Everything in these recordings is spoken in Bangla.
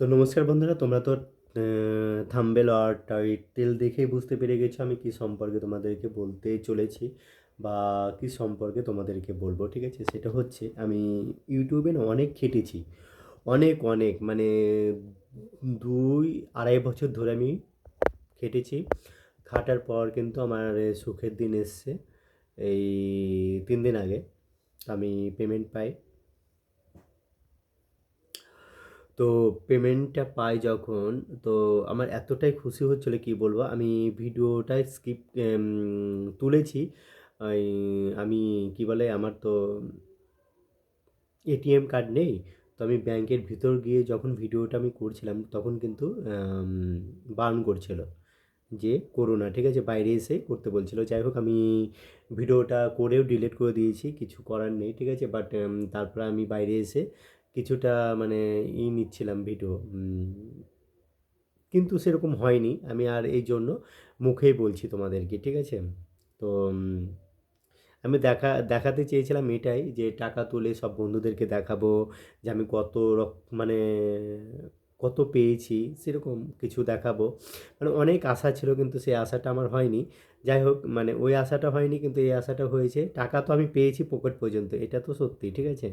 তো নমস্কার বন্ধুরা, তোমরা তো থাম্বেল আর টাইটেল দেখেই বুঝতে পেরে গেছো আমি কি সম্পর্কে তোমাদেরকে বলতে চলেছি বা কি সম্পর্কে তোমাদেরকে বলব, ঠিক আছে? সেটা হচ্ছে আমি ইউটিউবে না অনেক খেটেছি, অনেক অনেক মানে দুই আড়াই বছর ধরে আমি খেটেছি। খাটার পর কিন্তু আমার সুখের দিন এসছে, এই তিন দিন আগে আমি পেমেন্ট পাই। তো পেমেন্টটা পাই যখন, তো আমার এতটাই খুশি হচ্ছিল কি বলব, আমি ভিডিওটায় স্কিপ তুলেছি। আমি কি বলে আমার তো এটিএম কার্ড নেই, তো আমি ব্যাংকের ভিতর গিয়ে যখন ভিডিওটা আমি করছিলাম তখন কিন্তু বারণ করছিল যে করো না ঠিক আছে? বাইরে এসে করতে বলছিল। যাই হোক, আমি ভিডিওটা করেও ডিলিট করে দিয়েছি, কিছু করার নেই, ঠিক আছে? বাট তারপরে আমি বাইরে এসে কিছুটা মানে ই নিচ্ছিলাম ভিডিও কিন্তু সেরকম হয়নি। আমি আর এই জন্য মুখেই বলছি তোমাদেরকে, ঠিক আছে? তো আমি দেখা, দেখাতে চেয়েছিলাম এটাই যে টাকা তুলে সব বন্ধুদেরকে দেখাবো যে আমি কত রক মানে কত পেয়েছি সেরকম কিছু দেখাবো। মানে অনেক আশা ছিল কিন্তু সেই আশাটা আমার হয়নি। যাই হোক মানে ওই আশাটা হয়নি কিন্তু এই আশাটা হয়েছে। টাকা তো আমি পেয়েছি পকেট পর্যন্ত, এটা তো সত্যি, ঠিক আছে?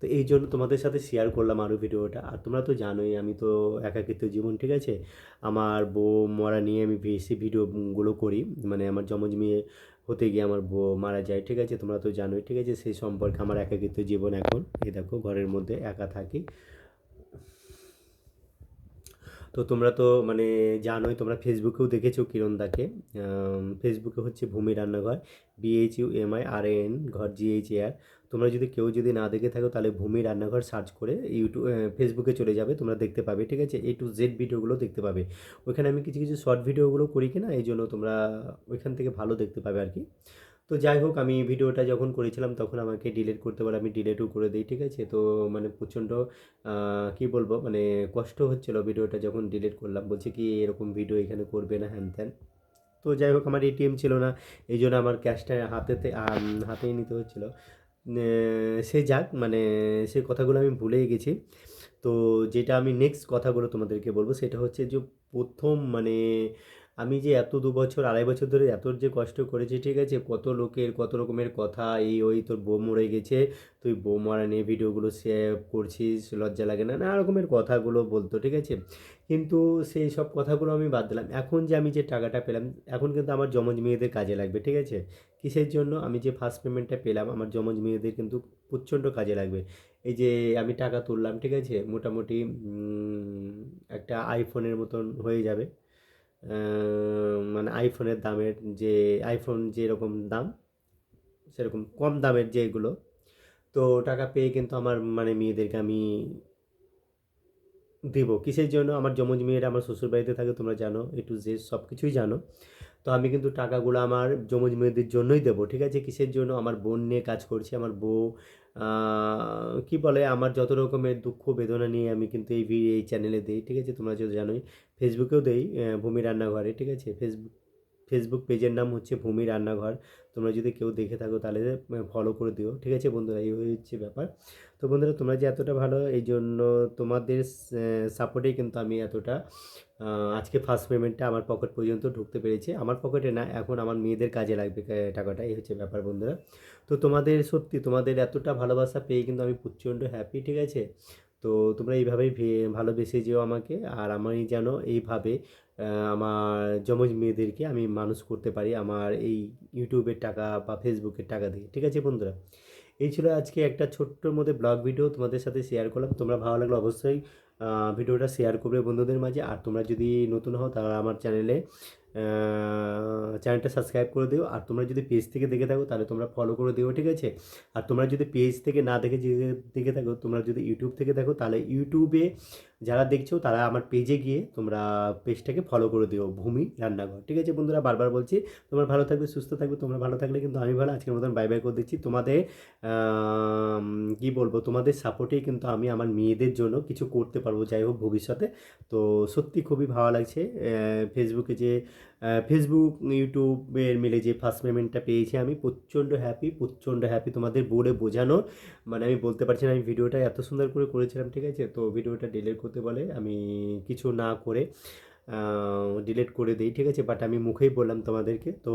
তো এই জন্য তোমাদের সাথে শেয়ার করলাম আরও ভিডিওটা। আর তোমরা তো জানোই আমি তো একাকিত্ব জীবন, ঠিক আছে? আমার বউ মরা নিয়ে আমি বেশি ভিডিওগুলো করি। মানে আমার জমজ মেয়ে হতে গিয়ে আমার বউ মারা যায়, ঠিক আছে? তোমরা তো জানোই, ঠিক আছে? সেই সম্পর্কে আমার একাকিত্ব জীবন এখন। এই দেখো, ঘরের মধ্যে একা থাকি। তো তোমরা তো মানে জানোই, তোমরা ফেসবুকেও দেখেছ কিরণদাকে ফেসবুকে হচ্ছে ভূমি রান্নাঘর BH U M I R N ঘর জিএইচ আর তোমরা যদি কেউ যদি না দেখে থাকো, তাহলে ভূমি রান্নাঘর সার্চ করে ইউটিউব ফেসবুকে চলে যাবে, তোমরা দেখতে পাবে, ঠিক আছে? এ টু জেড ভিডিওগুলো দেখতে পাবে। ওইখানে আমি কিছু কিছু শর্ট ভিডিওগুলো করি কিনা, এই জন্য তোমরা ওইখান থেকে ভালো দেখতে পাবে আর কি। তো যাই হোক, আমি ভিডিওটা যখন করেছিলাম তখন আমাকে ডিলেট করতে বলে আমি ডিলেটও করে দিই, ঠিক আছে? তো মানে প্রচণ্ড কী বলব মানে কষ্ট হচ্ছিল ভিডিওটা যখন ডিলেট করলাম। বলছে কি, এরকম ভিডিও এখানে করবে না, হ্যান ত্যান। তো যাই হোক, আমার এটিএম ছিল না, এই জন্য আমার ক্যাশটা হাতেতে হাতেই নিতে হচ্ছিল। সে যাক মানে সে কথাগুলো আমি ভুলেই গেছি। তো যেটা আমি নেক্সট কথাগুলো তোমাদেরকে বলব, সেটা হচ্ছে যে প্রথম মানে আমি যে এত দু বছর, আড়াই বছর ধরে এত যে কষ্ট করেছি, ঠিক আছে? কত লোকের, কত রকমের কথা, এই, ওই, তোর বউ মরে গেছে, তুই বউ মারা নিয়ে ভিডিওগুলো সেভ করছিস, লজ্জা লাগে না? নানা রকমের কথাগুলো বলতো, ঠিক আছে? কিন্তু সেই সব কথাগুলো আমি বাদ দিলাম। এখন যে আমি যে টাকাটা পেলাম, এখন কিন্তু আমার জমজ মেয়েদের কাজে লাগবে, ঠিক আছে? কিসের জন্য? আমি যে ফার্স্ট পেমেন্টটা পেলাম, আমার জমজ মেয়েদের কিন্তু প্রচণ্ড কাজে লাগবে। এই যে আমি টাকা তুললাম, ঠিক আছে? মোটামুটি একটা আইফোনের মতন হয়ে যাবে। মানে আইফোনের দামের যে আইফোন যেরকম দাম, সেরকম কম দামের যেগুলো তো টাকা পেয়ে কিন্তু আমার মানে মেয়েদেরকে আমি দেব। কিসের জন্য? আমার যমজ মেয়েরা আমার শ্বশুরবাড়িতে থাকে, তোমরা জানো এ টু জেড সব কিছুই জানো। তো আমি কিন্তু টাকাগুলো আমার যমজ মেয়েদের জন্যই দেবো, ঠিক আছে? কিসের জন্য? আমার বোন নিয়ে কাজ করছি, আমার বউ কি বলে? আমার যত রকমের দুঃখ বেদনা নিয়ে আমি কিন্তু এই এই চ্যানেলে দিই, ঠিক আছে? তোমরা যদি জানোই ফেসবুকেও দেই ভূমি রান্নাঘরে, ঠিক আছে? ফেসবুক ফেসবুক পেজের নাম হচ্ছে ভূমি রান্নাঘর। তোমরা যদি কেউ দেখে থাকো তাহলে ফলো করে দিও। ঠিক আছে বন্ধুরা, এই হচ্ছে ব্যাপার। তো বন্ধুরা, তোমরা যে এতটা ভালো, এই জন্য তোমাদের সাপোর্টেই কিন্তু আমি এতটা আজকে ফার্স্ট পেমেন্টটা আমার পকেট পর্যন্ত ঢুকতে পেরেছে। আমার পকেটে না, এখন আমার মেয়েদের কাজে লাগবে টাকাটা। এই হচ্ছে ব্যাপার বন্ধুরা। তো তোমাদের সত্যি তোমাদের এতটা ভালোবাসা পেয়ে কিন্তু আমি প্রচণ্ড হ্যাপি ঠিক আছে? তো তোমরা এইভাবেই ভালোবেসে যেও আমাকে। আর আমি যেন এইভাবে আমার যমজ মেয়েদেরকে আমি মানুষ করতে পারি আমার এই ইউটিউবের টাকা বা ফেসবুকের টাকা দিয়ে। ঠিক আছে বন্ধুরা? এই ছিল আজকে একটা ছোট্টর মধ্যে ব্লগ ভিডিও তোমাদের সাথে শেয়ার করলাম। তোমরা ভালো লাগলে অবশ্যই ভিডিওটা শেয়ার করবে বন্ধুদের মাঝে। আর তোমরা যদি নতুন হও তাহলে আমার চ্যানেলে চ্যানেলটা সাবস্ক্রাইব করে দিও। আর তোমরা যদি পেজ থেকে দেখে থাকো, তাহলে তোমরা ফলো করে দিও, ঠিক আছে? আর তোমরা যদি পেজ থেকে না দেখে দেখে থাকো, তোমরা যদি ইউটিউব থেকে দেখো, তাহলে ইউটিউবে যারা দেখছ তারা আমার পেজে গিয়ে তোমরা পেজটাকে ফলো করে দিও, ভূমি রান্নাঘর। ঠিক আছে বন্ধুরা, বারবার বলছি, তোমরা ভালো থাকবে, সুস্থ থাকবে, তোমরা ভালো থাকলে কিন্তু আমি ভালো, আজকের মতন বাই বাই করে দিচ্ছি। তোমাদের কি বলব, তোমাদের সাপোর্টেই কিন্তু আমি আমার মেয়েদের জন্য কিছু করতে পারব, যাই হোক ভবিষ্যতে। তো সত্যি খুবই ভালো লাগছে ফেসবুকে যে ফেসবুক ইউটিউবের মিলে যে ফার্স্ট পেমেন্টটা পেয়েছি আমি, প্রচণ্ড হ্যাপি প্রচণ্ড হ্যাপি তোমাদের বলে বোঝানো মানে আমি বলতে পারছি না, আমি ভিডিওটা এত সুন্দর করে করেছিলাম, ঠিক আছে? তো ভিডিওটা ডিলিট করতে করতে বলে, আমি কিছু না করে ডিলেট করে দিই, ঠিক আছে? বাট আমি মুখেই বললাম তোমাদেরকে। তো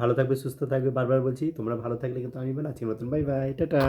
ভালো থাকবে, সুস্থ থাকবে, বারবার বলছি, তোমরা ভালো থাকলে কিন্তু আমি বলে আছি। মতন বাই বাই টাটা।